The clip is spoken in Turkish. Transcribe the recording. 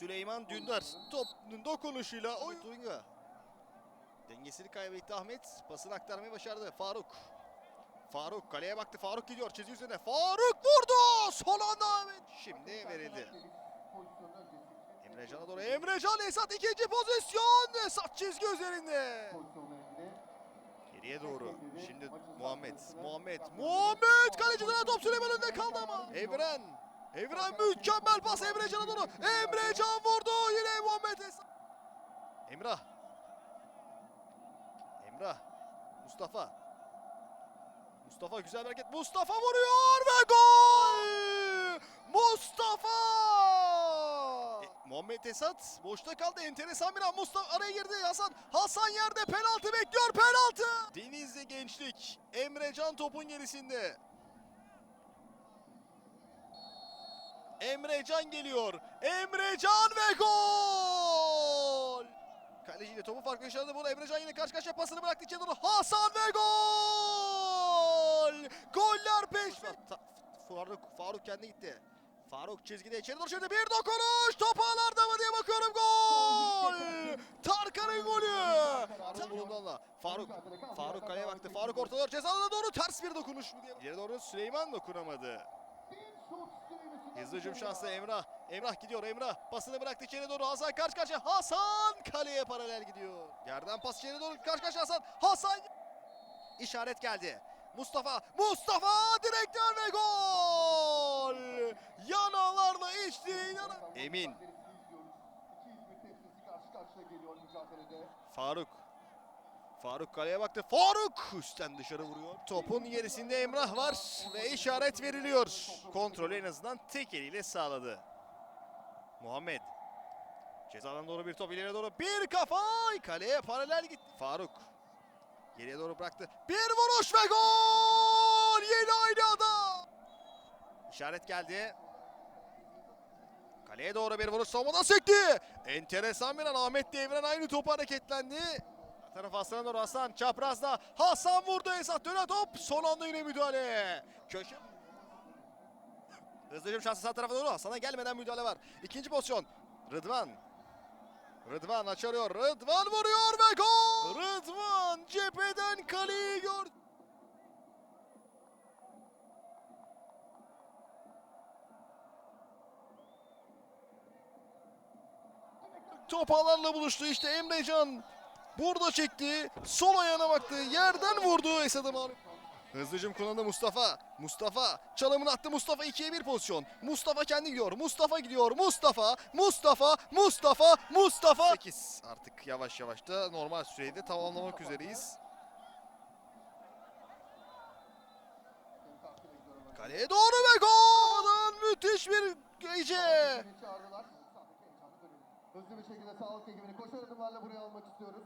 Süleyman Dündar topun dokunuşuyla oy Dunga. Dengesini kaybetti Ahmet. Pasını aktarmayı başardı. Faruk. Faruk kaleye baktı. Faruk gidiyor çizgi üzerine. Faruk vurdu. Son anda Ahmet. Şimdi verildi. Emrecan'a doğru. Emrecan Esat ikinci pozisyon. Esat çizgi üzerinde. Geriye doğru. Şimdi Muhammed. Muhammed. Muhammed kaleciden top Süleyman önünde kaldı ama. Evren. Evren mükemmel pas Emrecan'a doğru. Emrecan vurdu. Yine Muhammed Esat. Emrah. Emrah. Mustafa. Mustafa güzel hareket. Mustafa vuruyor ve gol! Mustafa! E, Muhammed Esat boşta kaldı. Enteresan bir an. Mustafa araya girdi. Hasan. Hasan yerde penaltı bekliyor. Penaltı! Denizli Gençlik. Emrecan topun gerisinde. Emrecan geliyor. Emrecan ve gol! Kaleciyle topu farklı yaşadı. Bunu Emrecan yine karşı karşıya pasını bıraktı. İçeri doğru Hasan ve gol! Goller peş. Faruk, Faruk kendi gitti. Faruk çizgide içeri doğru şimdi bir dokunuş. Top ağlarda mı diye bakıyorum. Gol! Tarkan'ın golü. Bundanla. Faruk. Faruk kaleye baktı. Faruk ortalar cezalına doğru ters bir dokunuş mu diye. İleri doğru Süleyman dokunamadı. Hızlı hücum şansı Emrah. Emrah gidiyor Emrah. Pasını bıraktı içeri doğru. Hasan karşı karşıya. Hasan kaleye paralel gidiyor. Yerden pas içeri doğru karşı karşıya Hasan. Hasan işaret geldi. Mustafa, Mustafa direkten ve gol! Yanalarla içti. Yana... Emin, Faruk. Faruk kaleye baktı. Faruk üstten dışarı vuruyor. Topun gerisinde Emrah var ve işaret veriliyor. Kontrolü en azından tek eliyle sağladı. Muhammed. Cezadan doğru bir top ileriye doğru bir kafa kaleye paralel gitti. Faruk. Geriye doğru bıraktı. Bir vuruş ve gol! Yeni aynı. İşaret geldi. Kaleye doğru bir vuruş savunmadan sekti. Enteresan bir an Ahmet Devren aynı topu hareketlendi. Sağ Taraf Hasan'a doğru Hasan çaprazda. Hasan vurdu Esat dönen top. Son anda yine müdahale. Köşe. Hızlı hücum şansı sağ tarafa doğru. Hasan'a gelmeden müdahale var. İkinci pozisyon. Rıdvan. Rıdvan açarıyor. Rıdvan vuruyor ve gol. Rıdvan cepheden kaleyi gördü. Top ağlarla buluştu işte Emrecan. Burada çekti. Sol ayağına baktı. Yerden vurdu Esad'ı mağlup. Hızlıcım kullandı Mustafa. Mustafa çalımını attı Mustafa 2'ye 1 pozisyon. Mustafa kendi gidiyor. Mustafa gidiyor. Mustafa, Mustafa, Mustafa, Mustafa. 8 artık yavaş yavaş da normal sürede tamamlamak üzereyiz. Kaleye doğru ve gol! Müthiş bir gece. Hızlı bir şekilde sağlık ekibini koşar adımlarla buraya almak istiyoruz.